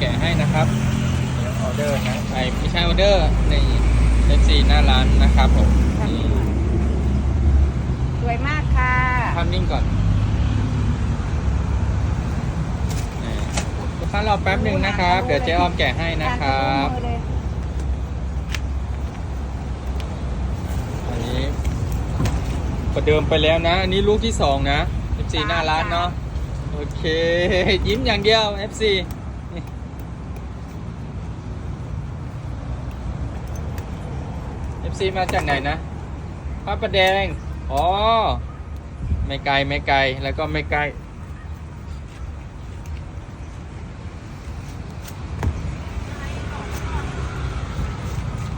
แกะให้นะครับเดี๋ยวออเดอร์นะไอไม่ใช่ออเดอร์ใน FC หน้าร้านนะครับผมนี่สวยมากค่ะภาพนิ่งก่อนนี่ลูกค้ารอแป๊บหนึ่งนะครับ เดี๋ยวเจ๊อ้อมแกะให้นะครับมือเลยอันนี้ประเดิมไปแล้วนะ อันนี้ลูกที่สองนะ FC หน้าร้านเนาะ โอเค ยิ้มอย่างเดียว FC นี่ FC มาจากไหนนะพระประแดง อ๋อ ไม่ไกลไม่ไกล แล้วก็ไม่ใกล้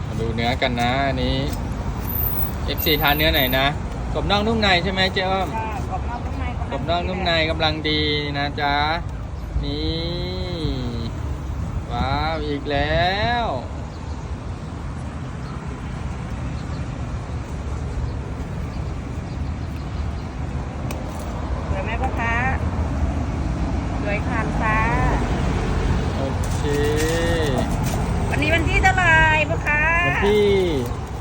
มาดูเนื้อกันนะอันนี้ FC ทานเนื้อไหนนะกรอบนอกนุ่มในใช่ไหมเจ๊อ้อมค่ะกรอบนอกนุ่มในกรอบนอกนุ่มในกำลังดีนะจ๊ะ นี่ ว้าว อีกแล้ว สวยไหมพ่อค้าสวยค่ะลูกค้า โอเค วันนี้วันที่เท่าไหร่พ่อค้า วัน ที่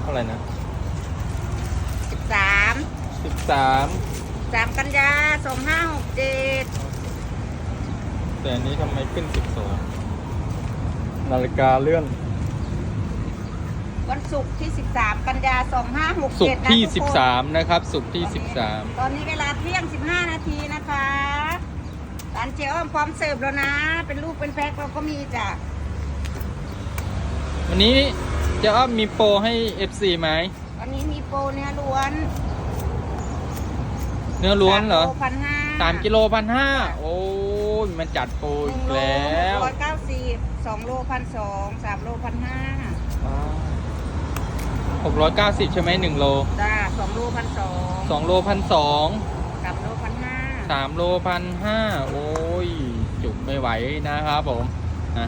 เท่าไหร่นะสิบสามสิบสามสามกันยาสองห้าหกเจ็ดแต่อันนี้ทำไมขึ้นสิบสองนาฬิกาเลื่อน วันศุกร์ที่สิบสามกันยาสองห้าหกสุกเจ็ดร์นะที่ ทุกสิบคนสามนะครับ สุกร์ที่สิบสามตอนนี้เวลาเที่ยงสิบห้านาทีนะคะร้านเจ๊อ้อมพร้อมเสิร์ฟแล้วนะ เป็นลูกเป็นแพ็คเราก็มีจ้ะวันนี้ เจะอ้อมมีโปรให้ FC ไหมวันนี้มีโปรเนื้อล้วนเนื้อล้วนเหรอพันห้าสามกิโลพันห้าโอ้ยมันจัดโปรอีกแล้วร้อยเก้าสิบสองโลพันสองสามโลพันห้าหกร้อยเก้าสิบใช่ไหมหนึ่งโลจ้าสองโลพันสองสองโลพันสองสามโลพันห้าสามโลพันห้าโอ้ยจุกไม่ไหวนะครับผมนะ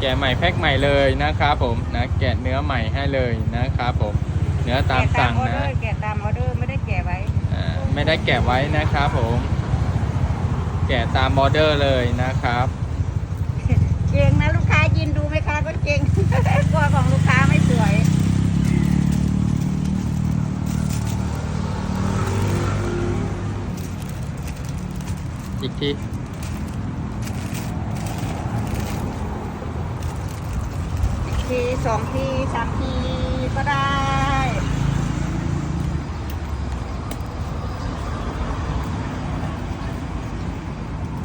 แกะใหม่แพ็คใหม่เลยนะครับผมนะแกะเนื้อใหม่ให้เลยนะครับผมเนื้อตามสั่งแกะตามออเดนะอร์แกะตามออเดอร์ไม่ได้แกะไว้อ่าไม่ได้แกะไว้นะครับผม แกะตามออเดอร์เลยนะครับ เก่งนะลูกค้ายินดูไหมคะก็เก่งกลัวของลูกค้าไม่สวยอีกที อีก ทีสองทีสามทีก็ได้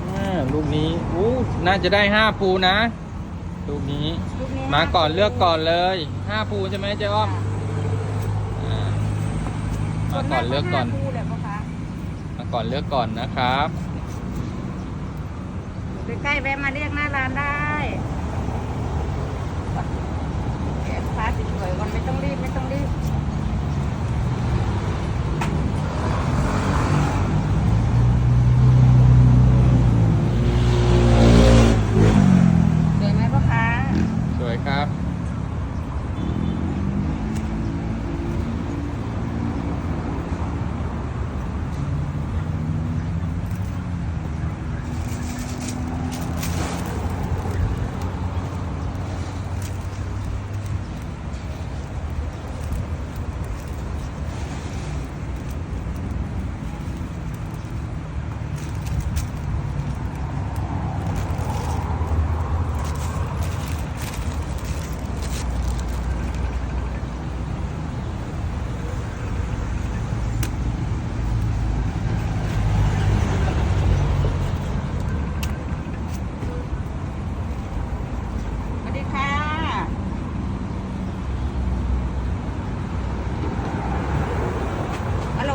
อ่าลูกนี้อู้น่าจะได้ห้าภูนะลูกนี้ลูกนี้มาก่อนเลือกก่อนเลยห้าภูใช่ไหมเจ๊อ้อมอ่ามาก่อนเลือกก่อนส่วมาห้าคู่เลยพ่อค้ามาก่อนเลือกก่อนนะครับ อยู่ใกล้ๆแวะมาเรียกหน้าร้านได้ แกะลูกค้าสวยๆก่อนไม่ต้องรีบไม่ต้องรีบ สวยไหมพ่อค้า สวยครับ สวัสดีค่ะ ฮัลโหล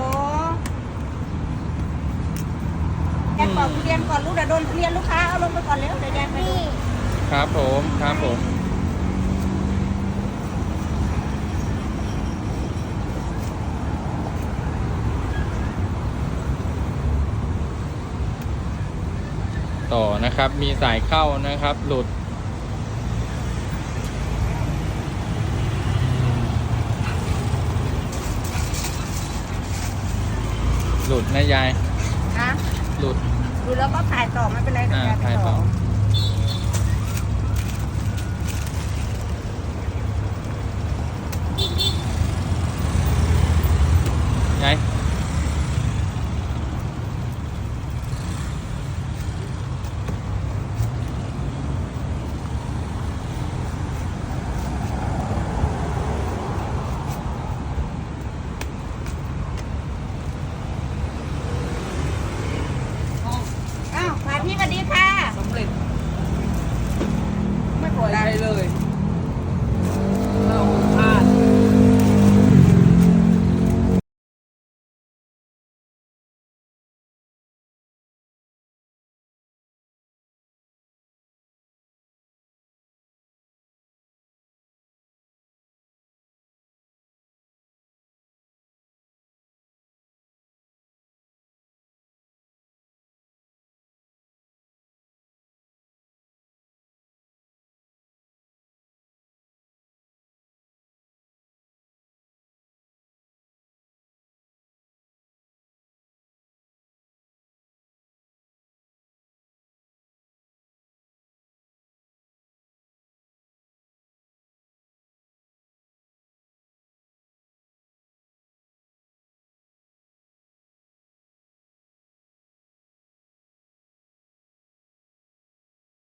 แก ปอกทุเรียนก่อนลูกเดี๋ยวโดนทุเรียนลูกค้าเอาลงไปก่อนเร็วเดี๋ยวแดงไปดูครับผมครับผม ต่อนะครับมีสายเข้านะครับ หลุด หลุดนะยาย นะหลุดร ดูแล้วก็ถ่ายต่อไม่เป็นไรเดี๋ยวแกไปถ่ายต่อ ได้เลย